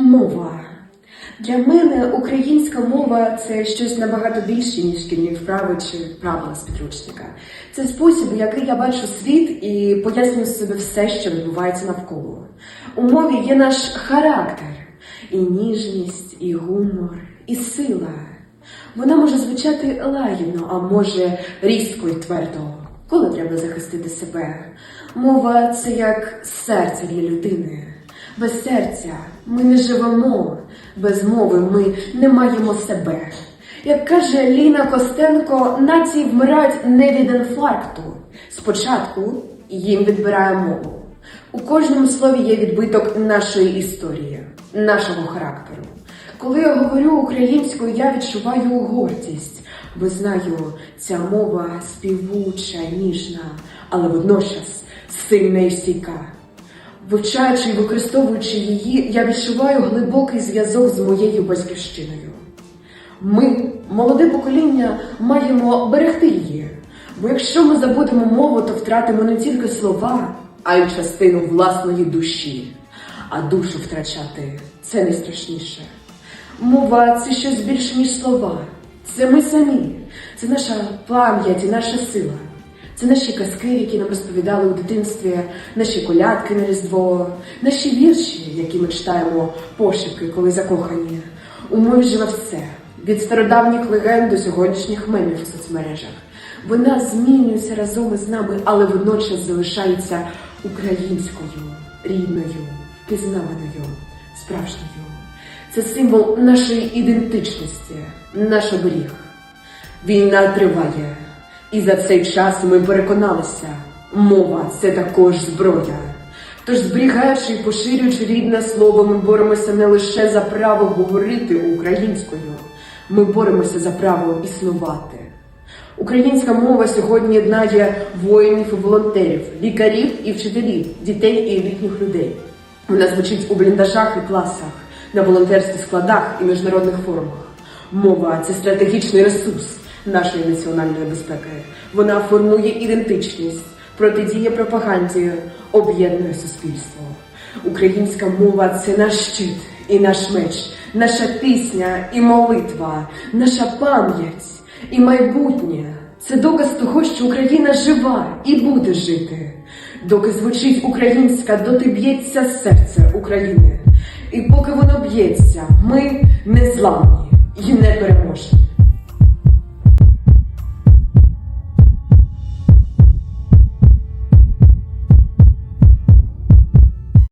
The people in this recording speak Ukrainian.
Мова. Для мене українська мова це щось набагато більше, ніж шкільні вправи чи правила з підручника. Це спосіб, який я бачу світ і пояснюю собі все, що відбувається навколо. У мові є наш характер, і ніжність, і гумор, і сила. Вона може звучати лагідно, а може різко і твердо, коли треба захистити себе. Мова це як серце для людини. Без серця ми не живемо, без мови ми не маємо себе. Як каже Ліна Костенко, нації вмирають не від інфаркту. Спочатку їм відбирає мову. У кожному слові є відбиток нашої історії, нашого характеру. Коли я говорю українською, я відчуваю гордість, бо знаю, ця мова співуча, ніжна, але водночас сильна і стійка. Вивчаючи і використовуючи її, я відчуваю глибокий зв'язок з моєю батьківщиною. Ми, молоде покоління, маємо берегти її. Бо якщо ми забудемо мову, то втратимо не тільки слова, а й частину власної душі. А душу втрачати це найстрашніше. Мова це щось більше, ніж слова. Це ми самі, це наша пам'ять і наша сила. Це наші казки, які нам розповідали у дитинстві, наші колядки на Різдво, наші вірші, які ми читаємо пошепки, коли закохані. У мові живе все від стародавніх легенд до сьогоднішніх мемів у соцмережах. Вона змінюється разом із нами, але водночас залишається українською, рідною, пізнаваною, справжньою. Це символ нашої ідентичності, наш оберіг. Війна триває, і за цей час ми переконалися, мова це також зброя. Тож, зберігаючи і поширюючи рідне слово, ми боремося не лише за право говорити українською, ми боремося за право існувати. Українська мова сьогодні єднає воїнів і волонтерів, лікарів і вчителів, дітей і літніх людей. Вона звучить у бліндажах і класах, на волонтерських складах і міжнародних форумах. Мова це стратегічний ресурс нашої національної безпеки. Вона формує ідентичність, протидіє пропаганді, об'єднує суспільство. Українська мова це наш щит і наш меч, наша пісня і молитва, наша пам'ять і майбутнє. Це доказ того, що Україна жива і буде жити. Доки звучить українська, доти б'ється серце України. І поки воно б'ється, ми незламні і непереможні.